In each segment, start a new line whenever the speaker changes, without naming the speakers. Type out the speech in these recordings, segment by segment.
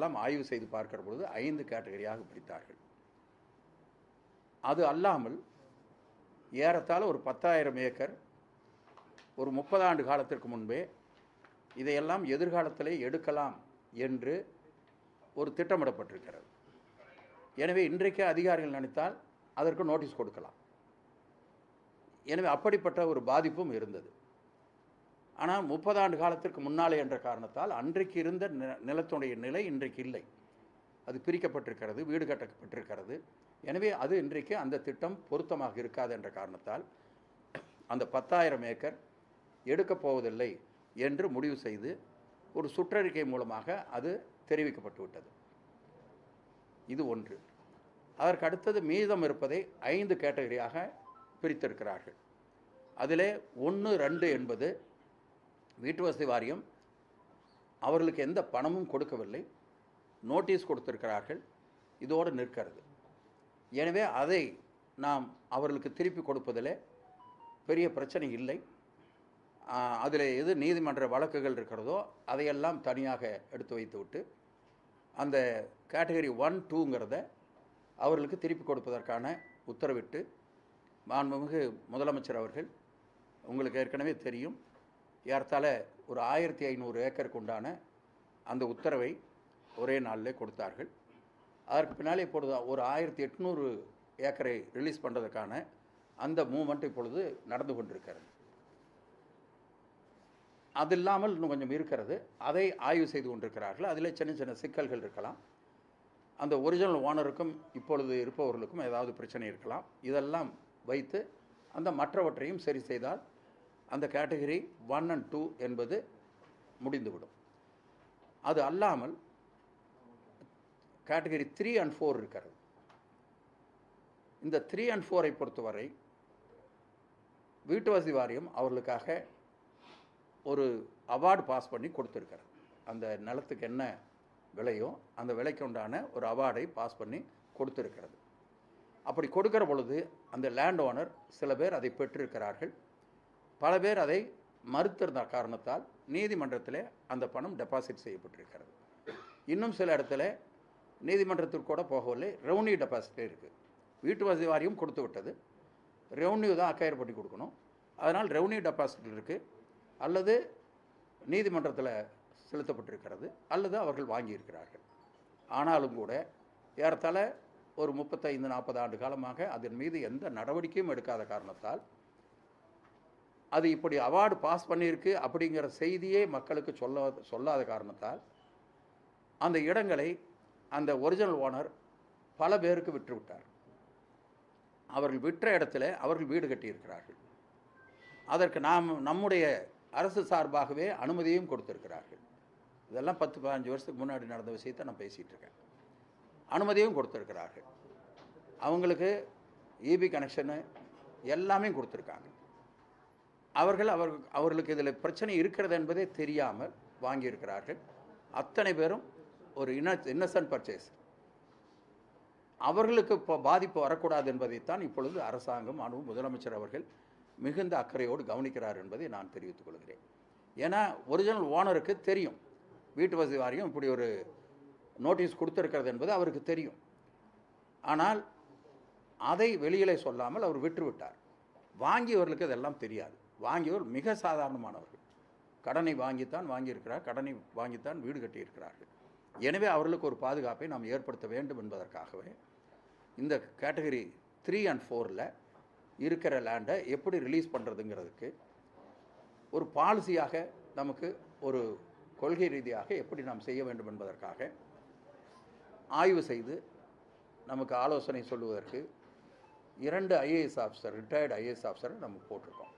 எல்லாம் ஆய்வு செய்து பார்க்கிற பொழுது ஐந்து கேட்டகரியாக பிடித்தார்கள் அது அல்லாமல் ஏறத்தாழ ஒரு பத்தாயிரம் ஏக்கர் ஒரு முப்பது ஆண்டு காலத்திற்கு முன்பே இதையெல்லாம் எதிர்காலத்தில் எடுக்கலாம் என்று ஒரு திட்டமிடப்பட்டிருக்கிறது. எனவே இன்றைக்கே அதிகாரிகள் நினைத்தால் அதற்கு நோட்டீஸ் கொடுக்கலாம். எனவே அப்படிப்பட்ட ஒரு பாதிப்பும் இருந்தது. ஆனால் முப்பது ஆண்டு காலத்திற்கு முன்னாலே என்ற காரணத்தால் அன்றைக்கு இருந்த நிலத்துடைய நிலை இன்றைக்கு இல்லை. அது பிரிக்கப்பட்டிருக்கிறது வீடு கட்டப்பட்டிருக்கிறது. எனவே அது இன்றைக்கு அந்த திட்டம் பொருத்தமாக இருக்காது என்ற காரணத்தால் அந்த பத்தாயிரம் ஏக்கர் எடுக்கப் போவதில்லை என்று முடிவு செய்து ஒரு சுற்றறிக்கை மூலமாக அது தெரிவிக்கப்பட்டு விட்டது. இது ஒன்று. அதற்கு அடுத்தது மீதம் இருப்பதை ஐந்து கேட்டகரியாக பிரித்திருக்கிறார்கள். அதிலே ஒன்று ரெண்டு என்பது வீட்டு வசதி வாரியம் அவர்களுக்கு எந்த பணமும் கொடுக்கவில்லை. நோட்டீஸ் கொடுத்திருக்கிறார்கள். இதோடு நிற்கிறது. எனவே அதை நாம் அவர்களுக்கு திருப்பி கொடுப்பதில் பெரிய பிரச்சனை இல்லை. அதில் எது நீதிமன்ற வழக்குகள் இருக்கிறதோ அதையெல்லாம் தனியாக எடுத்து வைத்துவிட்டு அந்த கேட்டகரி ஒன் டூங்கிறத அவர்களுக்கு திருப்பி கொடுப்பதற்கான உத்தரவிட்டு மாண்புமிகு முதலமைச்சர் அவர்கள் உங்களுக்கு ஏற்கனவே தெரியும் ஏறத்தாழ ஒரு ஆயிரத்தி ஐநூறு ஏக்கருக்கு உண்டான அந்த உத்தரவை ஒரே நாளில் கொடுத்தார்கள். அதற்கு பின்னாலே இப்பொழுது ஒரு ஆயிரத்தி எட்நூறு ஏக்கரை ரிலீஸ் பண்ணுறதுக்கான அந்த மூமெண்ட் இப்பொழுது நடந்து கொண்டிருக்கிறது. அது இல்லாமல் இன்னும் கொஞ்சம் இருக்கிறது. அதை ஆய்வு செய்து கொண்டிருக்கிறார்கள். அதில் சின்ன சின்ன சிக்கல்கள் இருக்கலாம். அந்த ஒரிஜினல் ஓனருக்கும் இப்பொழுது இருப்பவர்களுக்கும் ஏதாவது பிரச்சனை இருக்கலாம். இதெல்லாம் வைத்து அந்த மற்றவற்றையும் சரி செய்தால் அந்த கேட்டகரி ஒன் அண்ட் டூ என்பது முடிந்துவிடும். அது அல்லாமல் கேட்டகரி த்ரீ அண்ட் ஃபோர் இருக்கிறது. இந்த த்ரீ அண்ட் ஃபோரை பொறுத்தவரை வீட்டு வசதி வாரியம் அவர்களுக்காக ஒரு அவார்டு பாஸ் பண்ணி கொடுத்துருக்காரு அந்த நிலத்துக்கு என்ன விலையோ அந்த விலைக்கு உண்டான ஒரு அவார்டை பாஸ் பண்ணி கொடுத்துருக்கிறது. அப்படி கொடுக்கிற பொழுது அந்த லேண்ட் ஓனர் சில பேர் அதை பெற்றிருக்கிறார்கள். பல பேர் அதை மறுத்திருந்த காரணத்தால் நீதிமன்றத்தில் அந்த பணம் டெபாசிட் செய்யப்பட்டிருக்கிறது. இன்னும் சில இடத்துல நீதிமன்றத்திற்கு கூட போகவில்லை ரெவன்யூ டெபாசிட்டே இருக்குது வீட்டு வசதி வாரியம் கொடுத்து விட்டது. ரெவன்யூ தான் அக்கயர் பண்ணி கொடுக்கணும். அதனால் ரெவன்யூ டெபாசிட் இருக்குது அல்லது நீதிமன்றத்தில் செலுத்தப்பட்டிருக்கிறது. அல்லது அவர்கள் வாங்கியிருக்கிறார்கள். ஆனாலும் கூட ஏறத்தாழ ஒரு முப்பத்தைந்து நாற்பது ஆண்டு காலமாக அதன் மீது எந்த நடவடிக்கையும் எடுக்காத காரணத்தால் அது இப்படி அவார்டு பாஸ் பண்ணியிருக்கு அப்படிங்கிற செய்தியே மக்களுக்கு சொல்ல சொல்லாத காரணத்தால் அந்த இடங்களை அந்த ஒரிஜினல் ஓனர் பல பேருக்கு விற்றுவிட்டார். அவர்கள் விற்ற இடத்துல அவர்கள் வீடு கட்டியிருக்கிறார்கள். அதற்கு நாம் நம்முடைய அரசு சார்பாகவே அனுமதியும் கொடுத்திருக்கிறார்கள். இதெல்லாம் பத்து பதினஞ்சு வருஷத்துக்கு முன்னாடி நடந்த விஷயத்தை நான் பேசிகிட்டு இருக்கேன். அனுமதியும் கொடுத்துருக்கிறார்கள். அவங்களுக்கு இபி கனெக்ஷனு எல்லாமே கொடுத்துருக்காங்க. அவர்கள் அவர் அவர்களுக்கு இதில் பிரச்சனை இருக்கிறது என்பதே தெரியாமல் வாங்கியிருக்கிறார்கள். அத்தனை பேரும் ஒரு இன இன்னசன்ட் பர்ச்சேஸ் அவர்களுக்கு இப்போ பாதிப்பு வரக்கூடாது என்பதைத்தான் இப்பொழுது அரசாங்கம் அனு முதலமைச்சர் அவர்கள் மிகுந்த அக்கறையோடு கவனிக்கிறார் என்பதை நான் தெரிவித்துக் கொள்கிறேன். ஏன்னா ஒரிஜினல் ஓனருக்கு தெரியும். வீட்டு வசதி வாரியம் இப்படி ஒரு நோட்டீஸ் கொடுத்துருக்கிறது என்பது அவருக்கு தெரியும். ஆனால் அதை வெளியிலே சொல்லாமல் அவர் விட்டுவிட்டார். வாங்கியவர்களுக்கு இதெல்லாம் தெரியாது. வாங்கியவர் மிக சாதாரணமானவர்கள். கடனை வாங்கித்தான் வாங்கியிருக்கிறார் கடனை வாங்கித்தான் வீடு கட்டியிருக்கிறார்கள். எனவே அவர்களுக்கு ஒரு பாதுகாப்பை நாம் ஏற்படுத்த வேண்டும் என்பதற்காகவே இந்த கேட்டகரி த்ரீ அண்ட் ஃபோரில் இருக்கிற லேண்டை எப்படி ரிலீஸ் பண்ணுறதுங்கிறதுக்கு ஒரு பாலிசியாக நமக்கு ஒரு கொள்கை ரீதியாக எப்படி நாம் செய்ய வேண்டும் என்பதற்காக ஆய்வு செய்து நமக்கு ஆலோசனை சொல்லுவதற்கு இரண்டு ஐஏஎஸ் ஆஃபீஸர் ரிட்டையர்டு ஐஏஎஸ் ஆஃபீஸரை நம்ம போட்டிருக்கோம்.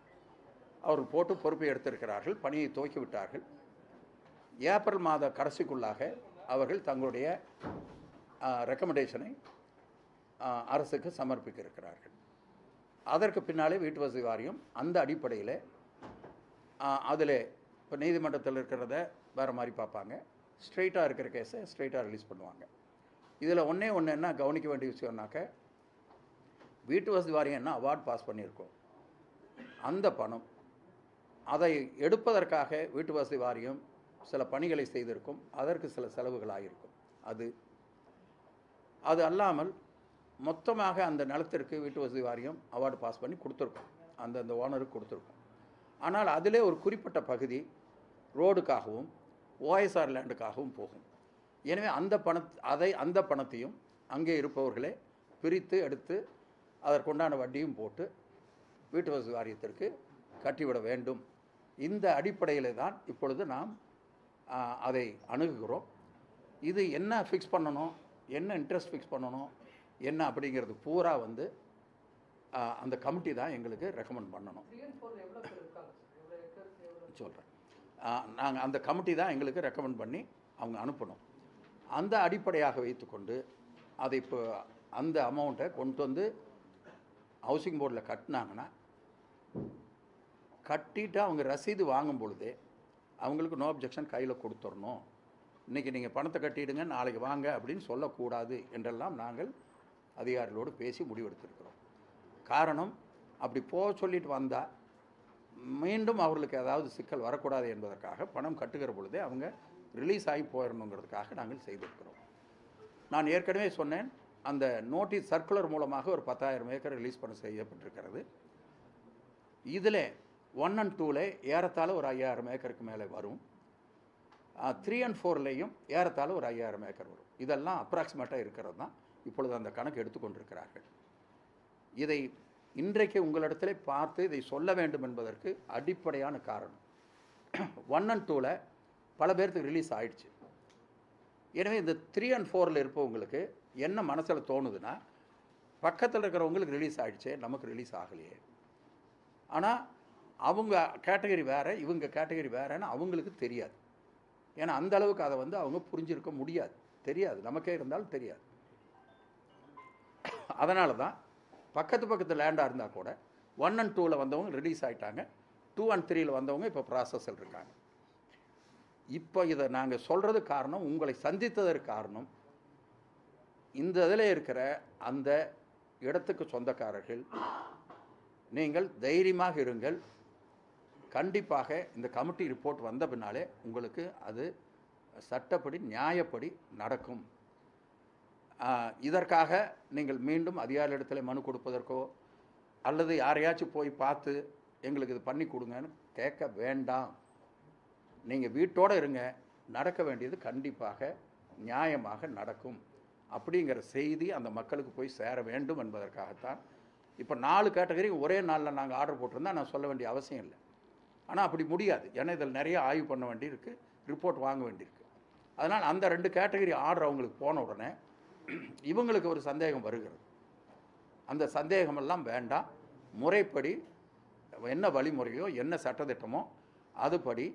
அவர்கள் போட்டு பொறுப்பை எடுத்திருக்கிறார்கள் பணியை துவக்கி விட்டார்கள் ஏப்ரல் மாத கடைசிக்குள்ளாக அவர்கள் தங்களுடைய ரெக்கமெண்டேஷனை அரசுக்கு சமர்ப்பிக்க இருக்கிறார்கள் அதற்கு பின்னாலே வீட்டு வசதி வாரியம் அந்த அடிப்படையில் அதில் இப்போ நீதிமன்றத்தில் இருக்கிறத வேறு மாதிரி பார்ப்பாங்க. ஸ்ட்ரெயிட்டாக இருக்கிற கேஸை ஸ்ட்ரெயிட்டாக ரிலீஸ் பண்ணுவாங்க. இதில் ஒன்றே ஒன்று என்ன கவனிக்க வேண்டிய விஷயம்னாக்க வீட்டு வசதி வாரியம் என்ன அவார்ட் பாஸ் பண்ணியிருக்கோம். அந்த பணம் அதை எடுப்பதற்காக வீட்டு வசதி வாரியம் சில பணிகளை செய்திருக்கும். அதற்கு சில செலவுகள் ஆகியிருக்கும் அது அது அல்லாமல் மொத்தமாக அந்த நிலத்திற்கு வீட்டு வசதி வாரியம் அவார்டு பாஸ் பண்ணி கொடுத்துருக்கோம். அந்த அந்த ஓனருக்கு கொடுத்துருக்கோம். ஆனால் அதிலே ஒரு குறிப்பிட்ட பகுதி ரோடுக்காகவும் ஓஎஸ்ஆர் லேண்டுக்காகவும் போகும். எனவே அந்த பண அதை அந்த பணத்தையும் அங்கே இருப்பவர்களே பிரித்து எடுத்து அதற்குண்டான வட்டியும் போட்டு வீட்டு வசதி வாரியத்திற்கு கட்டிவிட வேண்டும். இந்த அடிப்படையில் தான் இப்பொழுது நாம் அதை அணுகுகிறோம். இது என்ன ஃபிக்ஸ் பண்ணணும்? என்ன இன்ட்ரெஸ்ட் ஃபிக்ஸ் பண்ணணும்? என்ன அப்படிங்கிறது பூரா வந்து அந்த கமிட்டி தான் எங்களுக்கு ரெக்கமெண்ட் பண்ணணும். சொல்கிறேன் நாங்கள் அந்த கமிட்டி தான் எங்களுக்கு ரெக்கமெண்ட் பண்ணி அவங்க அனுப்பணும். அந்த அடிப்படையாக வைத்துக்கொண்டு அதை இப்போ அந்த அமௌண்ட்டை கொண்டு வந்து ஹவுசிங் போர்டில் கட்டினாங்கன்னா கட்டிட்டு அவங்க ரசீது வாங்கும் பொழுது அவங்களுக்கு நோ அப்ஜெக்ஷன் கையில் கொடுத்துடணும் இன்றைக்கி நீங்கள் பணத்தை கட்டிடுங்க நாளைக்கு வாங்க அப்படின்னு சொல்லக்கூடாது என்றெல்லாம் நாங்கள் அதிகாரிகளோடு பேசி முடிவெடுத்திருக்கிறோம். காரணம் அப்படி போக சொல்லிட்டு வந்தால் மீண்டும் அவர்களுக்கு ஏதாவது சிக்கல் வரக்கூடாது என்பதற்காக பணம் கட்டுகிற பொழுதே அவங்க ரிலீஸ் ஆகி போயிடணுங்கிறதுக்காக நாங்கள் செய்திருக்கிறோம். நான் ஏற்கனவே சொன்னேன் அந்த நோட்டீஸ் சர்க்குலர் மூலமாக ஒரு பத்தாயிரம் ஏக்கர் ரிலீஸ் பண்ண செய்யப்பட்டிருக்கிறது. இதில் ஒன் அண்ட் டூவில் ஏறத்தாழ ஒரு ஐயாயிரம் ஏக்கருக்கு மேலே வரும். த்ரீ அண்ட் ஃபோர்லேயும் ஏறத்தாழ ஒரு ஐயாயிரம் ஏக்கர் வரும். இதெல்லாம் அப்ராக்சிமேட்டாக இருக்கிறது தான். இப்பொழுது அந்த கணக்கு எடுத்துக்கொண்டிருக்கிறார்கள் இதை இன்றைக்கு உங்களிடத்தில் பார்த்து இதை சொல்ல வேண்டும் என்பதற்கு அடிப்படையான காரணம். ஒன் அண்ட் டூவில் பல பேர்த்துக்கு ரிலீஸ் ஆயிடுச்சு. எனவே இந்த த்ரீ அண்ட் ஃபோரில் இருப்பவங்களுக்கு என்ன மனசில் தோணுதுன்னா பக்கத்தில் இருக்கிறவங்களுக்கு ரிலீஸ் ஆகிடுச்சே நமக்கு ரிலீஸ் ஆகலையே. ஆனால் அவங்க கேட்டகரி வேறு இவங்க கேட்டகரி வேறேன்னு அவங்களுக்கு தெரியாது. ஏன்னா அந்த அளவுக்கு அதை வந்து அவங்க புரிஞ்சிருக்க முடியாது. தெரியாது. நமக்கே இருந்தாலும் தெரியாது. அதனால தான் பக்கத்து பக்கத்து லேண்டாக இருந்தால் கூட ஒன் அண்ட் டூவில் வந்தவங்க ரிலீஸ் ஆகிட்டாங்க டூ அண்ட் த்ரீயில் வந்தவங்க இப்போ ப்ராசஸில் இருக்காங்க. இப்போ இதை நாங்கள் சொல்கிறது காரணம் உங்களை சந்தித்ததற்கு காரணம் இந்த இதில் இருக்கிற அந்த இடத்துக்கு சொந்தக்காரர்கள் நீங்கள் தைரியமாக இருங்கள். கண்டிப்பாக இந்த கமிட்டி ரிப்போர்ட் வந்த பின்னாலே உங்களுக்கு அது சட்டப்படி நியாயப்படி நடக்கும். இதற்காக நீங்கள் மீண்டும் அதிகாரியிடத்தில் மனு கொடுப்பதற்கோ அல்லது யாரையாச்சும் போய் பார்த்து எங்களுக்கு இது பண்ணி கொடுங்கன்னு கேட்க வேண்டாம். நீங்கள் வீட்டோடு இருங்க. நடக்க வேண்டியது கண்டிப்பாக நியாயமாக நடக்கும். அப்படிங்கிற செய்தி அந்த மக்களுக்கு போய் சேர வேண்டும் என்பதற்காகத்தான். இப்போ நாலு கேட்டகரி ஒரே நாளில் நாங்கள் ஆர்டர் போட்டிருந்தா நான் சொல்ல வேண்டிய அவசியம் இல்லை. ஆனால் அப்படி முடியாது. ஏன்னா இதில் நிறைய ஆய்வு பண்ண வேண்டியிருக்கு ரிப்போர்ட் வாங்க வேண்டியிருக்கு. அதனால் அந்த ரெண்டு கேட்டகரி ஆர்டர் அவங்களுக்கு போன உடனே இவங்களுக்கு ஒரு சந்தேகம் வருகிறது. அந்த சந்தேகமெல்லாம் வேண்டாம். முறைப்படி என்ன வழிமுறையோ என்ன சட்டத்திட்டமோ அதுபடி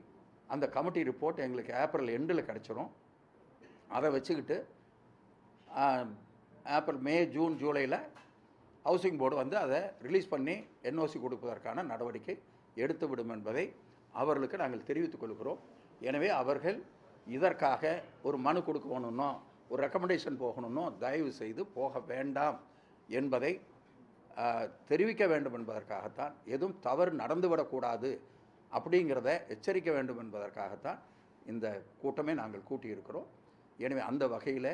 அந்த கமிட்டி ரிப்போர்ட் எங்களுக்கு ஏப்ரல் எண்டில் கிடச்சிரும். அதை வச்சுக்கிட்டு ஏப்ரல் மே ஜூன் ஜூலையில் ஹவுசிங் போர்டு வந்து அதை ரிலீஸ் பண்ணி என்ஓசி கொடுப்பதற்கான நடவடிக்கை எடுத்துவிடும் என்பதை அவர்களுக்கு நாங்கள் தெரிவித்துக் கொள்கிறோம். எனவே அவர்கள் இதற்காக ஒரு மனு கொடுக்கணுன்னோ ஒரு ரெக்கமெண்டேஷன் போகணுன்னோ தயவு செய்து போக வேண்டாம் என்பதை தெரிவிக்க வேண்டும் என்பதற்காகத்தான் எதுவும் தவறு நடந்துவிடக்கூடாது அப்படிங்கிறத எச்சரிக்க வேண்டும் என்பதற்காகத்தான் இந்த கூட்டமே நாங்கள் கூட்டியிருக்கிறோம். எனவே அந்த வகையில்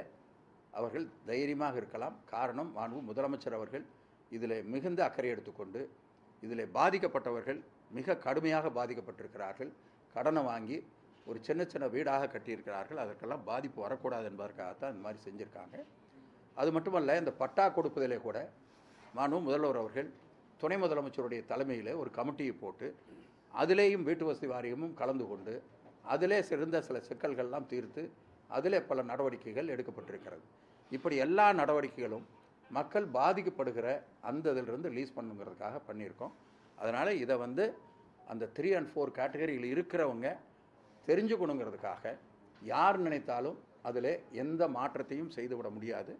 அவர்கள் தைரியமாக இருக்கலாம். காரணம் மாண்பு முதலமைச்சர் அவர்கள் இதில் மிகுந்த அக்கறை எடுத்துக்கொண்டு இதில் பாதிக்கப்பட்டவர்கள் மிக கடுமையாக பாதிக்கப்பட்டிருக்கிறார்கள். கடனை வாங்கி ஒரு சின்ன சின்ன வீடாக கட்டியிருக்கிறார்கள். அதற்கெல்லாம் பாதிப்பு வரக்கூடாது என்பதற்காகத்தான் இந்த மாதிரி செஞ்சுருக்காங்க. அது மட்டுமல்ல இந்த பட்டா கொடுப்பதிலே கூட மனு முதல்வர் அவர்கள் துணை முதலமைச்சருடைய தலைமையில் ஒரு கமிட்டியை போட்டு அதிலேயும் வீட்டு வசதி வாரியமும் கலந்து கொண்டு அதிலே சிறந்த சில சிக்கல்கள்லாம் தீர்த்து அதிலே பல நடவடிக்கைகள் எடுக்கப்பட்டிருக்கிறது. இப்படி எல்லா நடவடிக்கைகளும் மக்கள் பாதிக்கப்படுகிற அந்த இதிலிருந்து லீஸ் பண்ணுங்கிறதுக்காக பண்ணியிருக்கோம். அதனால் இதை வந்து அந்த த்ரீ அண்ட் ஃபோர் கேட்டகரியில் இருக்கிறவங்க தெரிஞ்சுக்கணுங்கிறதுக்காக யார் நினைத்தாலும் அதில் எந்த மாற்றத்தையும் செய்துவிட முடியாது.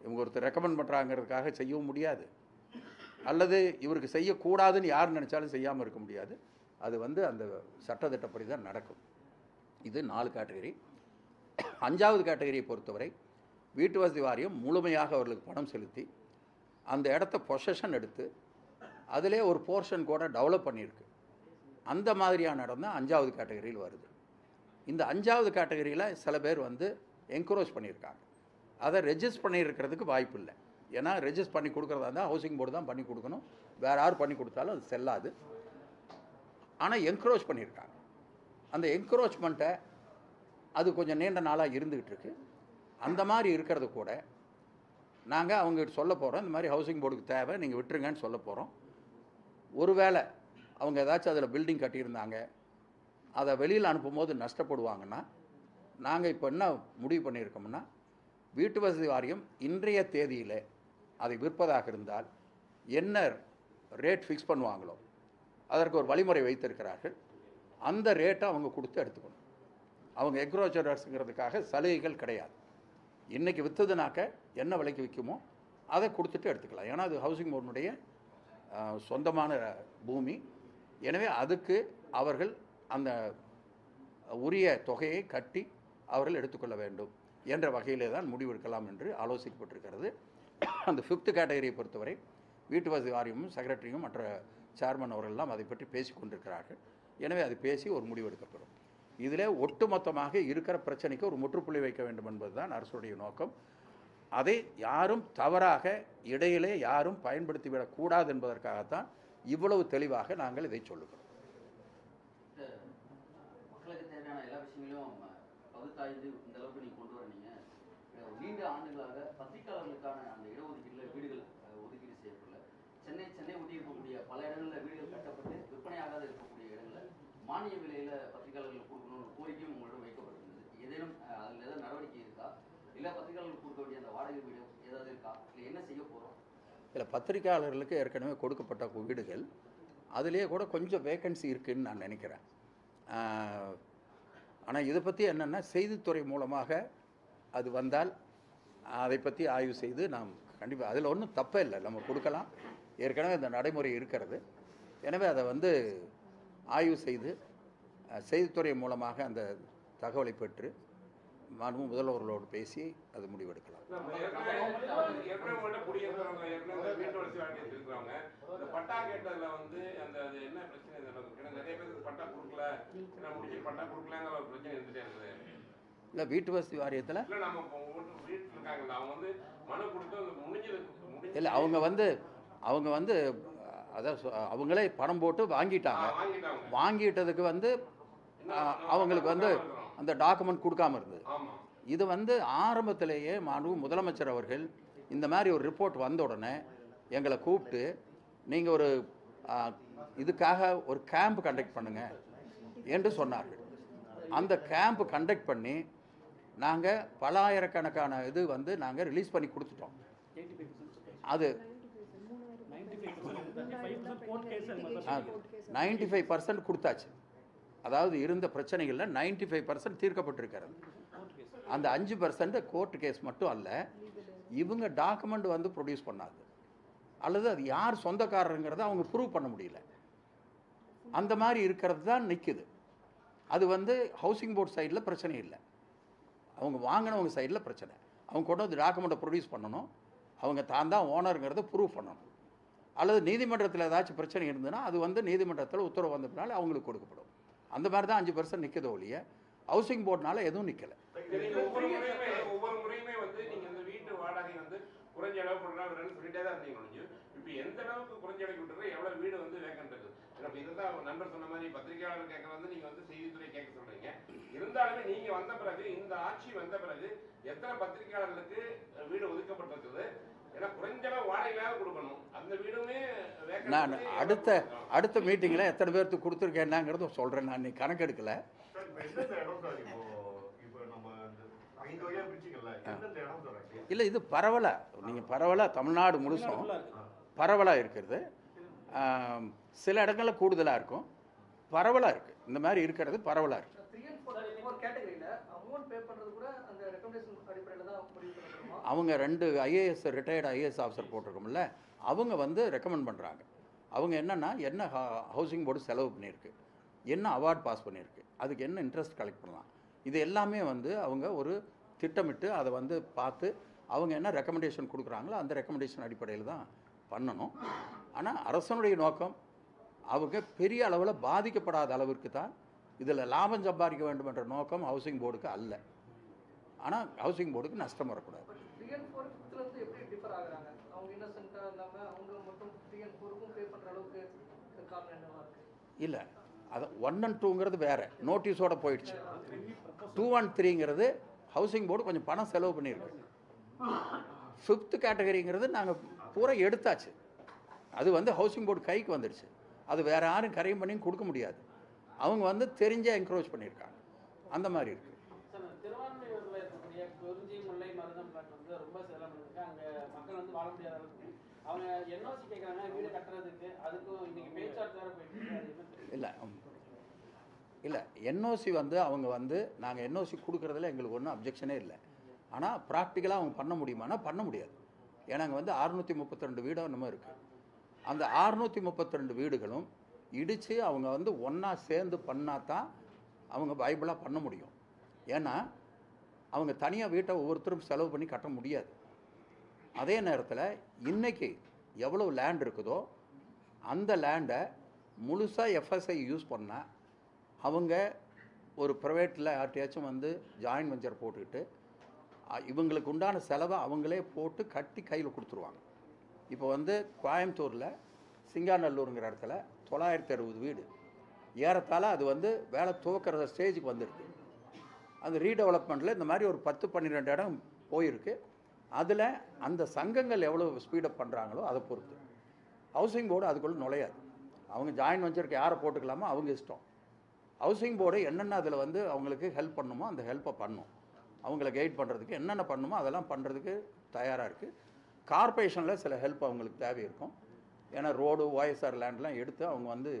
இவங்க ஒருத்தர் ரெக்கமெண்ட் பண்ணுறாங்கிறதுக்காக செய்யவும் முடியாது. அல்லது இவருக்கு செய்யக்கூடாதுன்னு யார் நினச்சாலும் செய்யாமல் இருக்க முடியாது. அது வந்து அந்த சட்டத்திட்டப்படி தான் நடக்கும். இது நாலு கேட்டகரி அஞ்சாவது கேட்டகரியை பொறுத்தவரை வீட்டு வசதி வாரியம் முழுமையாக அவர்களுக்கு பணம் செலுத்தி அந்த இடத்த பொசஷன் எடுத்து அதிலே ஒரு போர்ஷன் கூட டெவலப் பண்ணியிருக்கு. அந்த மாதிரியான இடம் தான் அஞ்சாவது கேட்டகரியில் வருது. இந்த அஞ்சாவது கேட்டகரியில் சில பேர் வந்து என்கரேஜ் பண்ணியிருக்காங்க. அதை ரெஜிஸ்ட் பண்ணியிருக்கிறதுக்கு வாய்ப்பு இல்லை. ஏன்னா ரெஜிஸ்ட் பண்ணி கொடுக்குறதா இருந்தால் ஹவுசிங் போர்டு தான் பண்ணி கொடுக்கணும். வேறு யார் பண்ணி கொடுத்தாலும் அது செல்லாது. ஆனால் என்கரேஜ் பண்ணியிருக்காங்க. அந்த என்கரேஜ்மெண்ட்டை அது கொஞ்சம் நீண்ட நாளாக இருந்துக்கிட்டு இருக்கு. அந்த மாதிரி இருக்கிறது கூட நாங்கள் அவங்ககிட்ட சொல்ல போகிறோம் இந்த மாதிரி ஹவுசிங் போர்டுக்கு தேவை நீங்கள் விட்டுருங்கன்னு சொல்ல போகிறோம் ஒருவேளை அவங்க ஏதாச்சும் அதில் பில்டிங் கட்டியிருந்தாங்க அதை வெளியில் அனுப்பும்போது நஷ்டப்படுவாங்கன்னா நாங்கள் இப்போ என்ன முடிவு பண்ணியிருக்கோம்னா வீட்டு வசதி வாரியம் இன்றைய தேதியில் அதை விற்பதாக இருந்தால் என்ன ரேட் ஃபிக்ஸ் பண்ணுவாங்களோ அதற்கு ஒரு வழிமுறை வைத்திருக்கிறார்கள். அந்த ரேட்டை அவங்க கொடுத்து எடுத்துக்கணும். அவங்க எக்ரோச்சரர்ஸுங்கிறதுக்காக சலுகைகள் கிடையாது. இன்றைக்கி விற்றதுனாக்க என்ன விலைக்கு விற்குமோ அதை கொடுத்துட்டு எடுத்துக்கலாம். ஏன்னா அது ஹவுசிங் போர்டுனுடைய சொந்தமான பூமி. எனவே அதுக்கு அவர்கள் அந்த உரிய தொகையை கட்டி அவர்கள் எடுத்துக்கொள்ள வேண்டும் என்ற வகையிலே தான் முடிவெடுக்கலாம் என்று ஆலோசிக்கப்பட்டிருக்கிறது. அந்த ஃபிஃப்த் கேட்டகரியை பொறுத்தவரை வீட்டு வசதி வாரியமும் செக்ரட்டரியும் மற்ற சேர்மன் அவர்கள்லாம் அதை பற்றி பேசி கொண்டிருக்கிறார்கள். எனவே அது பேசி ஒரு முடிவெடுக்கப்படும் இதில் ஒட்டுமொத்தமாக இருக்கிற பிரச்சனைக்கு ஒரு முற்றுப்புள்ளி வைக்க வேண்டும் என்பதுதான் அரசுடைய நோக்கம். அதை யாரும் தவறாக இடையிலே யாரும் பயன்படுத்திவிடக்கூடாது என்பதற்காகத்தான் இவ்வளவு தெளிவாக நாங்கள் இதை சொல்லுகிறோம்.
மக்களுக்கு தேவையான எல்லா விஷயங்களையும் அஹ், பகுத்தாய்ந்து இந்த கொண்டு வரீங்க நீண்ட ஆண்டுகளாக பத்திரிகையாளர்களுக்கான அந்த இடஒதுக்கீடுல வீடுகள் அஹ், ஒதுக்கீடு செய்யப்படல. சென்னை சென்னை ஒட்டி இருக்கக்கூடிய பல இடங்களில் வீடுகள் கட்டப்பட்டு விற்பனையாகாத இருக்கக்கூடிய இடங்களில் மானிய விலையில பத்திரிகையாளர்களுக்கு கொடுக்கணும்னு கோரிக்கையும் உங்களிடம் வைக்கப்பட்டிருந்தது. ஏதேனும் அதில் அதுல ஏதாவது நடவடிக்கை இருக்கா? இல்ல பத்திரிகையாளர்களுக்கு கொடுக்க வேண்டிய அந்த வாடகை வீடு ஏதாவது இருக்கா? என்ன செய்ய
இதில் பத்திரிகையாளர்களுக்கு ஏற்கனவே கொடுக்கப்பட்ட வீடுகள் அதுலேயே கூட கொஞ்சம் வேக்கன்சி இருக்குன்னு நான் நினைக்கிறேன். ஆனால் இதை பற்றி என்னென்னா செய்தித்துறை மூலமாக அது வந்தால் அதை பற்றி ஆய்வு செய்து நாம் கண்டிப்பாக அதில் ஒன்றும் தப்பே இல்லை நம்ம கொடுக்கலாம். ஏற்கனவே இந்த நடைமுறை இருக்கிறது. எனவே அதை வந்து ஆய்வு செய்து செய்தித்துறை மூலமாக அந்த தகவலை பெற்று மாண்பு முதல்வர்களோடு பேசி அது முடிவெடுக்கலாம். இல்லை வீட்டு வசதி வாரியத்தில்
இல்ல அவங்க வந்து
அவங்க வந்து அதான் அவங்களே பணம் போட்டு வாங்கிட்டாங்க. வாங்கிட்டதுக்கு வந்து அவங்களுக்கு வந்து. அந்த டாக்குமெண்ட் கொடுக்காம இருந்தது.
ஆமா.
இது வந்து ஆரம்பத்திலேயே மாண்பு முதலமைச்சர் அவர்கள் இந்த மாதிரி ஒரு ரிப்போர்ட் வந்த உடனே எங்களை கூப்பிட்டு நீங்கள் ஒரு இதுக்காக ஒரு கேம்ப் கண்டக்ட் பண்ணுங்க என்று சொன்னார்கள். அந்த கேம்ப் கண்டக்ட் பண்ணி நாங்கள் பலாயிரக்கணக்கான இது வந்து நாங்கள் ரிலீஸ் பண்ணி கொடுத்துட்டோம். அது நைன்டி ஃபைவ் பர்சன்ட் கொடுத்தாச்சு. அதாவது இருந்த பிரச்சனைகளில் நைன்டி ஃபைவ் பர்சன்ட் தீர்க்கப்பட்டிருக்கிறது. அந்த அஞ்சு பர்சன்ட் கோர்ட் கேஸ் மட்டும் அல்ல இவங்க டாக்குமெண்ட் வந்து ப்ரொடியூஸ் பண்ணாது. அல்லது அது யார் சொந்தக்காரருங்கிறத அவங்க ப்ரூவ் பண்ண முடியல. அந்த மாதிரி இருக்கிறது தான் நிற்குது அது வந்து ஹவுசிங் போர்ட் சைடில் பிரச்சனை இல்லை. அவங்க வாங்கினவங்க சைடில் பிரச்சனை. அவங்க கொண்டு வந்து டாக்குமெண்ட்டை ப்ரொடியூஸ் பண்ணணும். அவங்க தான் தான் ஓனருங்கிறத ப்ரூவ் பண்ணணும். அல்லது நீதிமன்றத்தில் ஏதாச்சும் பிரச்சனை இருந்ததுன்னா அது வந்து நீதிமன்றத்தில் உத்தரவு வந்த பின்னால் அவங்களுக்கு கொடுக்கப்படும். அந்த மாதிரி தான் அஞ்சு பர்சன்ட் நிற்குது ஒழிய ஹவுசிங் போர்ட்னால எதுவும் நிற்கலை
நீங்க ஒவ்வொரு முறையுமே ஒவ்வொரு முறையுமே வந்து நீங்கள் இந்த வீட்டு வாடகை வந்து குறைஞ்ச அளவு கொடுறாங்கன்னு சொல்லிட்டே தான் இருந்தீங்க இப்போ எந்த அளவுக்கு குறைஞ்ச அளவுக்கு விட்டுறது எவ்வளோ வீடு வந்து வேக்கண்ட் இருக்குது ஏன்னா இப்போ இதுதான் நண்பர் சொன்ன மாதிரி பத்திரிகையாளர் கேட்க வந்து நீங்கள் வந்து செய்தித்துறை கேட்க சொல்கிறீங்க இருந்தாலுமே நீங்கள் வந்த பிறகு இந்த ஆட்சி வந்த பிறகு எத்தனை பத்திரிகையாளர்களுக்கு வீடு ஒதுக்கப்பட்டிருக்குது?
நான் அடுத்த அடுத்த மீட்டிங்கில் எத்தனை பேர்த்துக்கு கொடுத்துருக்கேன்னாங்கிறத சொல்கிறேன் நான் இன்னைக்கு கணக்கெடுக்கல? இல்லை இது பரவலாக நீங்கள் பரவலாக தமிழ்நாடு முழுசும் பரவலாக இருக்கிறது சில இடங்களில் கூடுதலாக இருக்கும். பரவலாக இருக்குது இந்த மாதிரி இருக்கிறது பரவலாக இருக்குது
த்ரீ அண்ட் ஃபோர் ஃபோர் கேட்டகரியில் அமௌண்ட் பே பண்ணுறது கூட அந்த ரெக்கமெண்டேஷன் அடிப்படையில் தான் முடிவு பண்ணணுமா
அவங்க ரெண்டு ஐஏஎஸ் ரிட்டையர்டு ஐஏஎஸ் ஆஃபீஸர் போட்டிருக்கோம்ல அவங்க வந்து ரெக்கமெண்ட் பண்ணுறாங்க அவங்க என்னென்னா என்ன ஹவுசிங் போர்டு செலவு பண்ணியிருக்கு என்ன அவார்ட் பாஸ் பண்ணியிருக்கு அதுக்கு என்ன இன்ட்ரெஸ்ட் கலெக்ட் பண்ணலாம். இது எல்லாமே வந்து அவங்க ஒரு திட்டமிட்டு அதை வந்து பார்த்து அவங்க என்ன ரெக்கமெண்டேஷன் கொடுக்குறாங்களோ அந்த ரெக்கமெண்டேஷன் அடிப்படையில் தான் பண்ணணும். ஆனால் அரசனுடைய நோக்கம் அவங்க பெரிய அளவில் பாதிக்கப்படாத அளவிற்கு தான் இதில் லாபம் சம்பாதிக்க வேண்டும் என்ற நோக்கம் ஹவுசிங் போர்டுக்கு அல்ல. ஆனால் ஹவுசிங் போர்டுக்கு நஷ்டம் வரக்கூடாது.
த்ரீ அண்ட் ஃபோர் ஃபிஃப்த்லேருந்து எப்படி டிஃபர் ஆகுறாங்க? அவங்க இன்னசென்ட்டாக இல்லாமல் அவங்க மட்டும் த்ரீ அண்ட் ஃபோருக்கும் பே பண்ணுற அளவுக்கு காரணம் என்னவா இருக்குது
இல்லை. அது ஒன் அண்ட் டூங்கிறது வேறு. நோட்டீஸோட போயிடுச்சு. டூ அண்ட் த்ரீங்கிறது ஹவுசிங் போர்டு கொஞ்சம் பணம் செலவு பண்ணியிருக்கு. ஃபிஃப்த்து கேட்டகரிங்கிறது நாங்கள் பூரா எடுத்தாச்சு. அது வந்து ஹவுசிங் போர்டு கைக்கு வந்துடுச்சு. அது வேறு யாரும் கரையும் பண்ணியும் கொடுக்க முடியாது. அவங்க வந்து தெரிஞ்சே என்க்ரோச் பண்ணியிருக்காங்க. அந்த மாதிரி இருக்குது
சார் திருவான்மையூரில் இருக்கக்கூடிய குறிஞ்சி முல்லை மருதம் பிளாட் வந்து ரொம்ப சேலம் இருக்கு அங்கே மக்கள் வந்து வாழ முடியாத அளவுக்கு அவங்க என்ஓசி கேட்குறாங்க வீடு கட்டுறதுக்கு அதுக்கும் இன்னைக்கு பேச்சுவார்த்தை வேறு போயிட்டு
இல்லை இல்லை என்ஓசி வந்து அவங்க வந்து நாங்கள் என்ஓசி கொடுக்குறதுல எங்களுக்கு ஒன்றும் அப்ஜெக்ஷனே இல்லை. ஆனால் ப்ராக்டிக்கலாக அவங்க பண்ண முடியுமானா பண்ண முடியாது. ஏன்னா அங்கே வந்து அறுநூற்றி முப்பத்திரெண்டு வீடோ என்னமோ இருக்குது அந்த அறுநூற்றி முப்பத்திரெண்டு வீடுகளும் இடித்து அவங்க வந்து ஒன்றா சேர்ந்து பண்ணால் தான் அவங்க பைபிளாக பண்ண முடியும். ஏன்னா அவங்க தனியாக வீட்டை ஒவ்வொருத்தரும் செலவு பண்ணி கட்ட முடியாது. அதே நேரத்தில் இன்றைக்கி எவ்வளோ லேண்ட் இருக்குதோ அந்த லேண்டை முழுசாக எஃப்எஸ்ஐ யூஸ் பண்ணால் அவங்க ஒரு ப்ரைவேட்டில் யார்ட்டையாச்சும் வந்து ஜாயின் வெஞ்சர் போட்டுக்கிட்டு இவங்களுக்கு உண்டான செலவை அவங்களே போட்டு கட்டி கையில் கொடுத்துருவாங்க. இப்போ வந்து கோயம்புத்தூரில் சிங்காநல்லூருங்கிற இடத்துல தொள்ளாயிரத்தி அறுபது வீடு. ஏறத்தாழ அது வந்து வேலை துவக்கிற ஸ்டேஜுக்கு வந்திருக்கு. அந்த ரீடெவலப்மெண்ட்டில் இந்த மாதிரி ஒரு பத்து பன்னிரெண்டு இடம் போயிருக்கு. அதில் அந்த சங்கங்கள் எவ்வளோ ஸ்பீடப் பண்ணுறாங்களோ அதை பொறுத்து. ஹவுசிங் போர்டு அதுக்குள்ளே நுழையாது. அவங்க ஜாயின் வஞ்சருக்கு யாரை போட்டுக்கலாமோ அவங்க இஷ்டம். ஹவுசிங் போர்டு என்னென்ன அதில் வந்து அவங்களுக்கு ஹெல்ப் பண்ணுமோ அந்த ஹெல்ப்பை பண்ணும். அவங்கள கைட் பண்ணுறதுக்கு என்னென்ன பண்ணுமோ அதெல்லாம் பண்ணுறதுக்கு தயாராக இருக்குது கார்ப்பரேஷனில் சில ஹெல்ப் அவங்களுக்கு தேவை இருக்கும். ஏன்னா ரோடு ஓஎஸ்ஆர் லேண்ட்லாம் எடுத்து அவங்க வந்து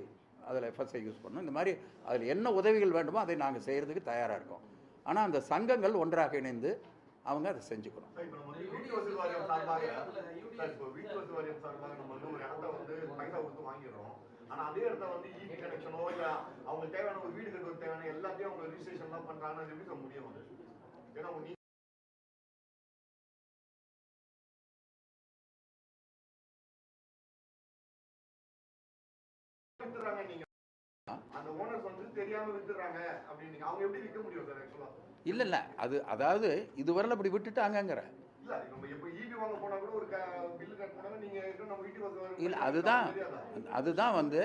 அதில் எஃப்எஸ்ஐ யூஸ் பண்ணணும். இந்த மாதிரி அதில் என்ன உதவிகள் வேண்டுமோ அதை நாங்கள் செய்கிறதுக்கு தயாராக இருக்கோம். ஆனால் அந்த சங்கங்கள் ஒன்றாக இணைந்து அவங்க அதை செஞ்சுக்கணும்.
சார், வாரியம் வசதி வாரியம் சார்பாக நம்ம வந்து ஒரு வந்து பைசா கொடுத்து வாங்கிடுறோம். ஆனா அதே இடத்த வந்து இபி கனெக்ஷனோ இல்ல அவங்களுக்கு தேவையான ஒரு வீடு கட்டுறதுக்கு தேவையான எல்லாத்தையும் அவங்க ரிஜிஸ்ட்ரேஷன்லாம் பண்றாங்கன்னா எப்படி சொல்ல முடியும் ஏன்னா வித்துறாங்க நீங்க. அந்த ஓனர்ஸ் வந்து தெரியாம வித்துறாங்க அப்படின்னு அவங்க எப்படி விற்க முடியும் சார் ஆக்சுவலா
இல்லை இல்லை அது அதாவது இதுவரையில் அப்படி விட்டுட்டாங்கங்கிற.
இல்ல நம்ம எப்ப ஈபி வாங்க போனா கூட ஒரு பில் கட் பண்ணா நீங்க ஏற்கனவே நம்ம வீட்டு வசதி
இல்லை அதுதான். அதுதான் வந்து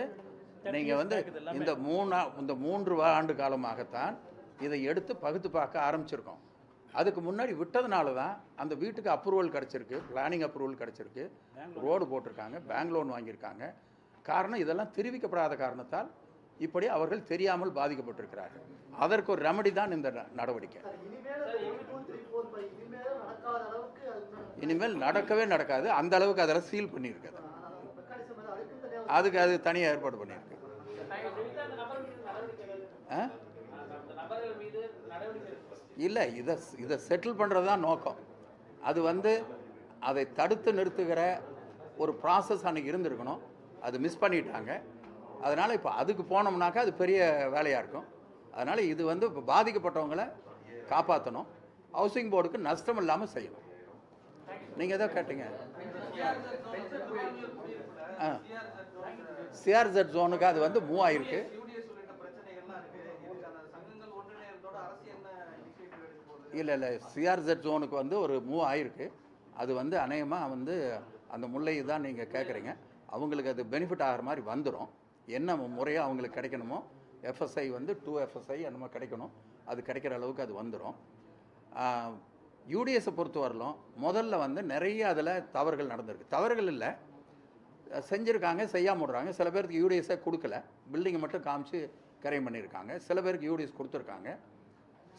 நீங்கள் வந்து இந்த மூணா இந்த மூன்று ஆண்டு காலமாகத்தான் இதை எடுத்து பகுத்து பார்க்க ஆரம்பிச்சிருக்கோம். அதுக்கு முன்னாடி விட்டதுனால தான் அந்த வீட்டுக்கு அப்ரூவல் கிடச்சிருக்கு பிளானிங் அப்ரூவல் கிடச்சிருக்கு. ரோடு போட்டிருக்காங்க பேங்க் லோன் வாங்கியிருக்காங்க. காரணம் இதெல்லாம் தெரிவிக்கப்படாத காரணத்தால் இப்படி அவர்கள் தெரியாமல் பாதிக்கப்பட்டிருக்கிறார்கள். அதற்கு ஒரு ரெமடி தான் இந்த நடவடிக்கை. இனிமேல் நடக்கவே நடக்காது. அந்த அளவுக்கு அதில் சீல் பண்ணியிருக்காது. அதுக்கு அது தனியாக ஏற்பாடு பண்ணியிருக்கு. இல்லை இதை இதை செட்டில் பண்ணுறது தான் நோக்கம். அது வந்து அதை தடுத்து நிறுத்துகிற ஒரு ப்ராசஸ் அன்னைக்கு இருந்திருக்கணும். அது மிஸ் பண்ணிட்டாங்க. அதனால் இப்போ அதுக்கு போனோம்னாக்கா அது பெரிய வேலையாக இருக்கும். அதனால் இது வந்து இப்போ பாதிக்கப்பட்டவங்களை காப்பாற்றணும் ஹவுசிங் போர்டுக்கு நஷ்டம் இல்லாமல் செய்யணும். நீங்கள் எதோ கேட்டீங்க. ஆ. சிஆர்செட் ஜோனுக்கு அது வந்து மூவ் ஆயிருக்கு. இல்லை இல்லை. சிஆர்செட் ஜோனுக்கு வந்து ஒரு மூவ் ஆயிருக்கு. அது வந்து அநேகமாக வந்து அந்த முல்லை தான் நீங்கள் கேட்குறீங்க அவங்களுக்கு அது பெனிஃபிட் ஆகிற மாதிரி வந்துடும் என்ன முறையாக அவங்களுக்கு கிடைக்கணுமோ எஃப்எஸ்ஐ வந்து டூ எஃப்எஸ்ஐ என்னமோ கிடைக்கணும். அது கிடைக்கிற அளவுக்கு அது வந்துடும் யூடிஎஸை பொறுத்த வரலும் முதல்ல வந்து நிறைய அதில் தவறுகள் நடந்திருக்கு. தவறுகள் இல்லை. செஞ்சுருக்காங்க செய்யாம விடுறாங்க. சில பேருக்கு யூடிஎஸை கொடுக்கல. பில்டிங்கை மட்டும் காமிச்சு கரையம் பண்ணியிருக்காங்க சில பேருக்கு யூடிஎஸ் கொடுத்துருக்காங்க.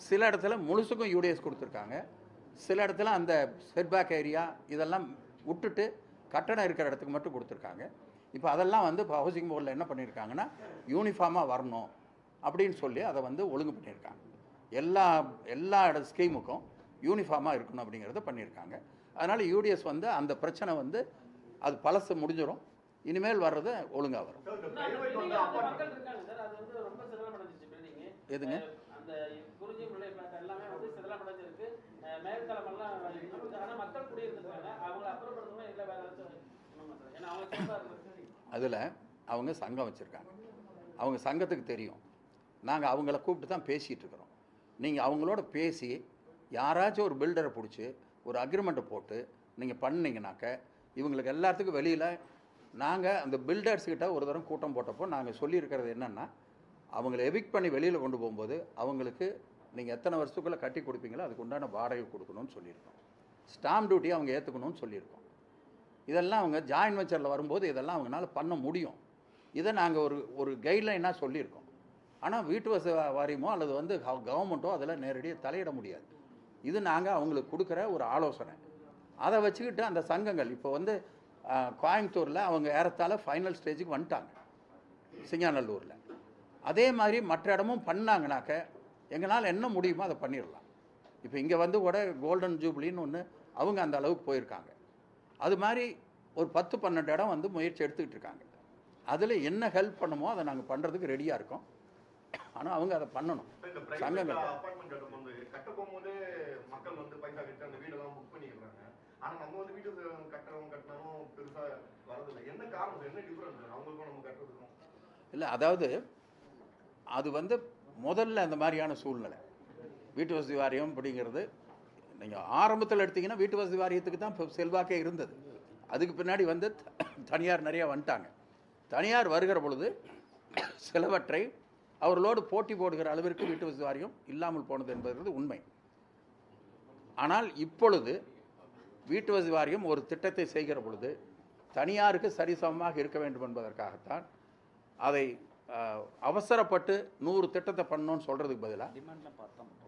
சில இடத்துல முழுசுக்கும் யூடிஎஸ் கொடுத்துருக்காங்க. சில இடத்துல அந்த செட்பேக் ஏரியா இதெல்லாம் விட்டுட்டு கட்டணம் இருக்கிற இடத்துக்கு மட்டும் கொடுத்துருக்காங்க. இப்போ அதெல்லாம் வந்து இப்போ ஹவுசிங் போர்டில் என்ன பண்ணியிருக்காங்கன்னா யூனிஃபார்மாக வரணும் அப்படின்னு சொல்லி அதை வந்து ஒழுங்கு பண்ணியிருக்காங்க எல்லா எல்லா இட ஸ்கீமுக்கும் யூனிஃபார்மாக இருக்கணும் அப்படிங்கிறத பண்ணியிருக்காங்க அதனால் யூடிஎஸ் வந்து அந்த பிரச்சனை வந்து அது பழசு முடிஞ்சிடும் இனிமேல் வர்றது ஒழுங்காக வரும். எதுங்க?
மக்கள்
அதில் அவங்க சங்கம் வச்சுருக்காங்க. அவங்க சங்கத்துக்கு தெரியும். நாங்கள் அவங்கள கூப்பிட்டு தான் பேசிகிட்டு இருக்கிறோம். நீங்கள் அவங்களோட பேசி யாராச்சும் ஒரு பில்டரை பிடிச்சி ஒரு அக்ரிமெண்ட்டை போட்டு நீங்கள் பண்ணீங்கனாக்க இவங்களுக்கு எல்லாத்துக்கும் வெளியில் நாங்கள் அந்த பில்டர்ஸ்கிட்ட ஒரு தரம் கூட்டம் போட்டப்போ நாங்கள் சொல்லியிருக்கிறது என்னென்னா அவங்கள எவிக் பண்ணி வெளியில் கொண்டு போகும்போது அவங்களுக்கு நீங்கள் எத்தனை வருஷத்துக்குள்ளே கட்டி கொடுப்பீங்களோ அதுக்கு உண்டான வாடகை கொடுக்கணும்னு சொல்லியிருக்கோம். ஸ்டாம்ப் டியூட்டி அவங்க ஏற்றுக்கணும்னு சொல்லியிருக்கோம். இதெல்லாம் அவங்க ஜாயின் வெஞ்சரில் வரும்போது இதெல்லாம் அவங்களால பண்ண முடியும். இதை நாங்கள் ஒரு ஒரு கைட்லைனாக சொல்லியிருக்கோம். ஆனால் வீட்டு வசதி வாரியமோ அல்லது வந்து கவர்மெண்ட்டோ அதில் நேரடியாக தலையிட முடியாது. இது நாங்கள் அவங்களுக்கு கொடுக்குற ஒரு ஆலோசனை. அதை வச்சுக்கிட்டு அந்த சங்கங்கள் இப்போ வந்து கோயம்புத்தூரில் அவங்க ஏறத்தால் ஃபைனல் ஸ்டேஜுக்கு வந்துட்டாங்க. சிங்காநல்லூரில். அதே மாதிரி மற்ற இடமும் பண்ணாங்கனாக்க எங்களால் என்ன முடியுமோ அதை பண்ணிடலாம். இப்போ இங்கே வந்து கூட கோல்டன் ஜூப்ளின்னு ஒன்று அவங்க அந்த அளவுக்கு போயிருக்காங்க. அது மாதிரி ஒரு பத்து பன்னெண்டு இடம் வந்து முயற்சி எடுத்துக்கிட்டு இருக்காங்க அதில் என்ன ஹெல்ப் பண்ணுமோ அதை நாங்கள் பண்ணுறதுக்கு ரெடியாக இருக்கோம். ஆனால் அவங்க அதை பண்ணணும். சங்கங்கள். இல்லை அதாவது அது வந்து முதல்ல அந்த மாதிரியான சூழ்நிலை. வீட்டு வசதி வாரியம் அப்படிங்கிறது நீங்கள் ஆரம்பத்தில் எடுத்தீங்கன்னா வீட்டு வசதி வாரியத்துக்கு தான் இப்போ செல்வாக்கே இருந்தது. அதுக்கு பின்னாடி வந்து தனியார் நிறையா வந்துட்டாங்க. தனியார் வருகிற பொழுது சிலவற்றை அவர்களோடு போட்டி போடுகிற அளவிற்கு வீட்டு வசதி வாரியம் இல்லாமல் போனது என்பது உண்மை. ஆனால் இப்பொழுது வீட்டு வசதி வாரியம் ஒரு திட்டத்தை செய்கிற பொழுது தனியாருக்கு சரிசமமாக இருக்க வேண்டும் என்பதற்காகத்தான் அதை அவசரப்பட்டு நூறு திட்டத்தை பண்ணணும்னு சொல்கிறதுக்கு பதிலாக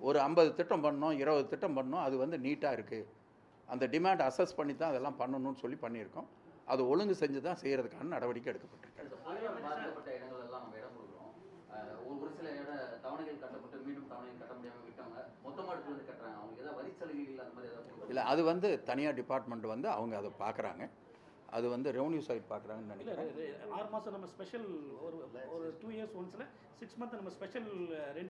ஒரு ஐம்பது திட்டம் பண்ணோம் இருபது திட்டம் பண்ணோம் அது வந்து நீட்டாக இருக்குது அந்த டிமாண்ட் அசஸ் பண்ணி தான் அதெல்லாம் பண்ணணும்னு சொல்லி பண்ணியிருக்கோம். அது ஒழுங்கு செஞ்சு தான் செய்கிறதுக்கான நடவடிக்கை எடுக்கப்பட்டிருக்கு.
இந்த புயலால் பாதிக்கப்பட்ட இடங்கள் எல்லாம் நம்ம இடம் கொடுக்குறோம். அஹ் ஒரு ஒரு சில இட தவணைகள் கட்டப்பட்டு மீண்டும் தவணைகள் கட்ட முடியாம விட்டவங்க மொத்தமா எடுத்து வந்து கட்டுறாங்க. அவங்களுக்கு ஏதாவது வரி சலுகைகள் அந்த மாதிரி ஏதாவது கொடுக்குறோம்
இல்லை அது வந்து தனியார் டிபார்ட்மெண்ட் வந்து அவங்க அதை பார்க்குறாங்க. அது வந்து ரெவன்யூ சைட் பார்க்குறாங்கன்னு நினைக்கிறேன்.
ஆறு மாதம் நம்ம ஸ்பெஷல் ஒரு ஒரு டூ இயர்ஸ் ஒன்ஸில் சிக்ஸ் மந்த் நம்ம ஸ்பெஷல் ரெண்ட்